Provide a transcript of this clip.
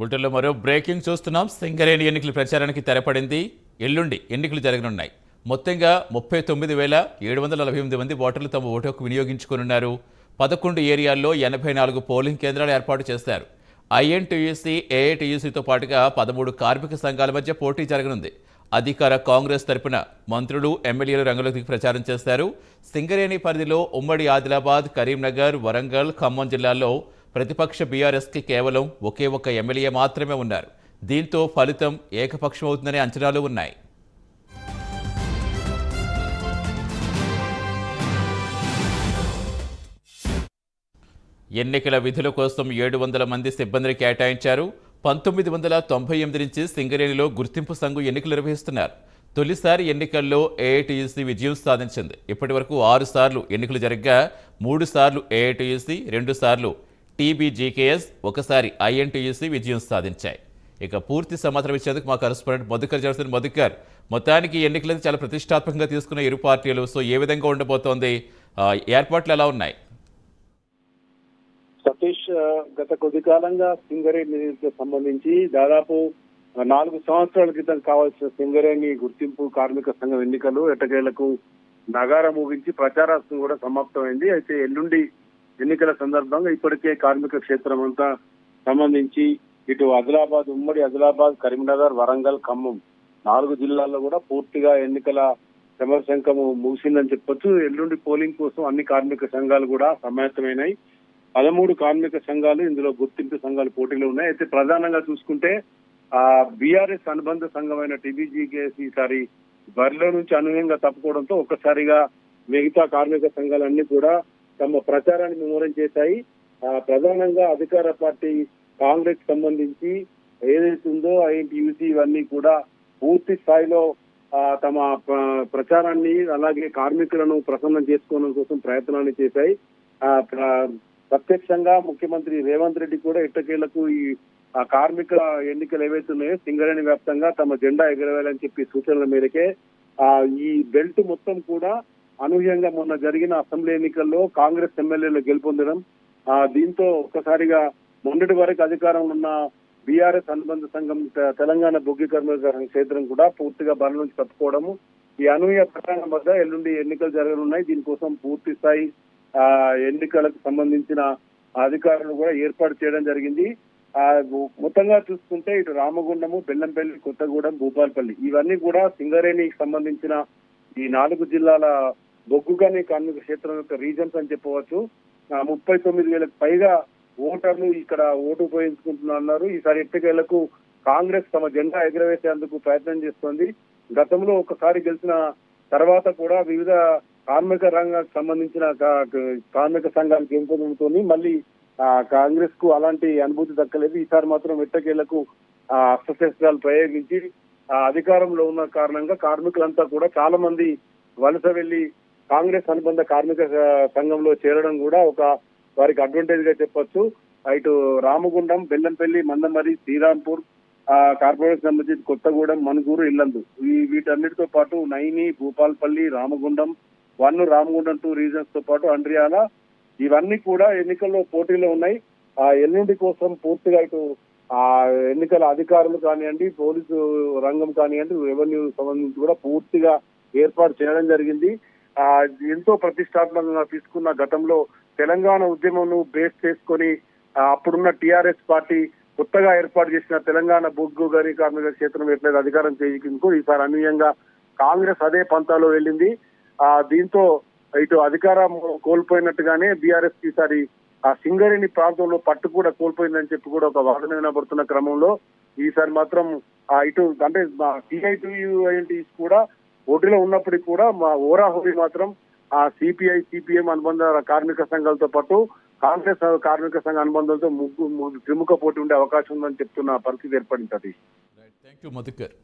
బులెటిన్లో మరో బ్రేకింగ్ చూస్తున్నాం. సింగరేణి ఎన్నికల ప్రచారానికి తెరపడింది. ఎల్లుండి ఎన్నికలు జరగనున్నాయి. మొత్తంగా ముప్పై తొమ్మిది వేల ఏడు వందల నలభై ఎనిమిది మంది ఓటర్లు తమ ఓటు హక్కు వినియోగించుకోనున్నారు. పదకొండు ఏరియాల్లో ఎనభై నాలుగు పోలింగ్ కేంద్రాలు ఏర్పాటు చేస్తారు ఐఎన్టీయూసీ ఏఐటీయూసీతో పాటుగా పదమూడు కార్మిక సంఘాల మధ్య పోటీ జరగనుంది. అధికార కాంగ్రెస్ తరపున మంత్రులు ఎమ్మెల్యేలు రంగంలోకి దిగి ప్రచారం చేస్తారు సింగరేణి పరిధిలో ఉమ్మడి ఆదిలాబాద్ కరీంనగర్ వరంగల్ ఖమ్మం జిల్లాల్లో ప్రతిపక్ష బీఆర్ఎస్కి కేవలం ఒకే ఒక ఎమ్మెల్యే మాత్రమే ఉన్నారు. దీంతో ఫలితం ఏకపక్షమవుతుందనే అంచనాలు ఉన్నాయి. ఎన్నికల విధుల కోసం ఏడు వందల మంది సిబ్బందిని కేటాయించారు. పంతొమ్మిది వందల తొంభై ఎనిమిది నుంచి సింగరేణిలో గుర్తింపు సంఘం ఎన్నికలు నిర్వహిస్తున్నారు. తొలిసారి ఎన్నికల్లో ఏఐటీయూసీ విజయం సాధించింది. ఇప్పటి వరకు ఆరు సార్లు ఎన్నికలు జరగగా మూడు సార్లు ఏఐటీయూసీ రెండు సార్లు టీబీజీకేఎస్ ఒకసారి ఐఎన్టీయూసీ విజయం సాధించాయి. ఇక పూర్తి సమాచారం ఇచ్చేందుకు మా కరస్పాండెంట్ మధుకర్ జనసేన మధుకర్. మొత్తానికి ఎన్నికలను చాలా ప్రతిష్టాత్మకంగా తీసుకున్న ఇరు పార్టీలు సో ఏ విధంగా ఉండబోతోంది? ఏర్పాట్లు ఎలా ఉన్నాయి? సతీష్ గత కొద్ది కాలంగా సింగరేణి సంబంధించి దాదాపు నాలుగు సంవత్సరాల క్రితం కావాల్సిన సింగరేణి గుర్తింపు కార్మిక సంఘం ఎన్నికలు ఎట్టకేలకు నగారం ముగించి ప్రచారార్థం కూడా సమాప్తమైంది. అయితే ఎల్లుండి ఎన్నికల సందర్భంగా ఇప్పటికే కార్మిక క్షేత్రం అంతా సంబంధించి ఇటు ఆదిలాబాద్ ఉమ్మడి ఆదిలాబాద్ కరీంనగర్ వరంగల్ ఖమ్మం నాలుగు జిల్లాల్లో కూడా పూర్తిగా ఎన్నికల సమరశంకము ముగిసిందని చెప్పొచ్చు. ఎల్లుండి పోలింగ్ కోసం అన్ని కార్మిక సంఘాలు కూడా సమాయత్తమైనాయి. పదమూడు కార్మిక సంఘాలు ఇందులో గుర్తింపు సంఘాలు పోటీలో ఉన్నాయి. అయితే ప్రధానంగా చూసుకుంటే ఆ బీఆర్ఎస్ అనుబంధ సంఘమైన టీబీజీకేఎస్ ఈసారి బరిలో నుంచి అనూహ్యంగా తప్పుకోవడంతో ఒక్కసారిగా మిగతా కార్మిక సంఘాలన్నీ కూడా తమ ప్రచారాన్ని ముమ్మరం చేశాయి. ఆ ప్రధానంగా అధికార పార్టీ కాంగ్రెస్ సంబంధించి ఏదైతే ఉందో ఐఎన్టీయూసీ ఇవన్నీ కూడా పూర్తి స్థాయిలో తమ ప్రచారాన్ని అలాగే కార్మికులను ప్రసన్నం చేసుకోవడం కోసం ప్రయత్నాన్ని చేశాయి. ఆ, ప్ర- ప్రత్యక్షంగా ముఖ్యమంత్రి రేవంత్ రెడ్డి కూడా ఎట్టకేలకు ఈ కార్మిక ఎన్నికలు ఏవైతే ఉన్నాయో సింగరేణి వ్యాప్తంగా తమ జెండా ఎగరవేయాలని చెప్పి సూచనల మేరకే ఈ బెల్ట్ మొత్తం కూడా అనూహ్యంగా మొన్న జరిగిన అసెంబ్లీ ఎన్నికల్లో కాంగ్రెస్ ఎమ్మెల్యేలు గెలుపొందడం ఆ దీంతో ఒక్కసారిగా మొన్నటి వరకు అధికారంలో ఉన్న బీఆర్ఎస్ అనుబంధ సంఘం తెలంగాణ బొగ్గి కార్మిక క్షేత్రం కూడా పూర్తిగా బరి నుంచి తప్పుకోవడము ఈ అనూహ్య ప్రకటన వద్ద ఎల్లుండి ఎన్నికలు జరగనున్నాయి. దీనికోసం పూర్తి స్థాయి ఆ ఎన్నికలకు సంబంధించిన అధికారులు కూడా ఏర్పాటు చేయడం జరిగింది. ఆ మొత్తంగా చూసుకుంటే ఇటు రామగుండము బెల్లంపల్లి కొత్తగూడెం భూపాలపల్లి ఇవన్నీ కూడా సింగరేణికి సంబంధించిన ఈ నాలుగు జిల్లాల బొగ్గుగానే కార్మిక క్షేత్రం యొక్క రీజన్స్ అని చెప్పవచ్చు. ముప్పై తొమ్మిది వేలకు పైగా ఓటర్లు ఇక్కడ ఓటు ఉపయోగించుకుంటున్నారు ఈసారి ఎట్టకేలకు కాంగ్రెస్ తమ జెండా ఎగురవేసేందుకు ప్రయత్నం చేస్తోంది. గతంలో ఒకసారి గెలిచిన తర్వాత కూడా వివిధ కార్మిక రంగానికి సంబంధించిన కార్మిక సంఘానికి ఏం మళ్ళీ ఆ, కాంగ్రెస్కు అలాంటి అనుభూతి దక్కలేదు. ఈసారి మాత్రం ఎట్టకేలకు ఆ అస్త్రశస్త్రాలు ప్రయోగించి ఆ అధికారంలో ఉన్న కారణంగా కార్మికులంతా కూడా చాలా మంది వలస వెళ్ళి కాంగ్రెస్ అనుబంధ కార్మిక సంఘంలో చేరడం కూడా ఒక వారికి అడ్వాంటేజ్గా చెప్పొచ్చు. ఇటు రామగుండం బెల్లంపల్లి మందమరి శ్రీరాంపూర్ ఆ కార్పొరేషన్ సంబంధించి కొత్తగూడెం మనుగూరు ఇల్లందు. ఈ వీటన్నిటితో పాటు నైని భూపాల్పల్లి రామగుండం వన్ రామగుండం టూ రీజన్స్తో పాటు అండ్రియాల ఇవన్నీ కూడా ఎన్నికల్లో పోటీలో ఉన్నాయి. ఆ ఎల్లుండి కోసం పూర్తిగా ఇటు ఆ ఎన్నికల అధికారులు కానివ్వండి పోలీసు రంగం కానివ్వండి రెవెన్యూ సంబంధించి కూడా పూర్తిగా ఏర్పాటు చేయడం జరిగింది. ఎంతో ప్రతిష్టాత్మకంగా తీసుకున్న గతంలో తెలంగాణ ఉద్యమం బేస్ చేసుకొని అప్పుడున్న టిఆర్ఎస్ పార్టీ కొత్తగా ఏర్పాటు చేసిన తెలంగాణ బొగ్గు గని కార్మిక క్షేత్రం ఎట్లయితే అధికారం చేయించుకు ఈసారి అనూహ్యంగా కాంగ్రెస్ అదే పంతాలో వెళ్ళింది. ఆ దీంతో ఇటు అధికారం కోల్పోయినట్టుగానే బీఆర్ఎస్ ఈసారి ఆ సింగరేణి ప్రాంతంలో పట్టు కూడా కోల్పోయిందని చెప్పి కూడా ఒక వాదన వినబడుతున్న క్రమంలో ఈసారి మాత్రం ఆ ఇటు అంటే సిఐటియు కూడా పోటీలో ఉన్నప్పటికీ కూడా మా ఓరాహోరీ మాత్రం ఆ సిపిఐ సిపిఎం అనుబంధ కార్మిక సంఘాలతో పాటు కాంగ్రెస్ కార్మిక సంఘ అనుబంధాలతో ముగ్గు త్రిముఖ పోటీ ఉండే అవకాశం ఉందని చెప్తున్న పరిస్థితి ఏర్పడింది సతీష్. Thank you Madhukar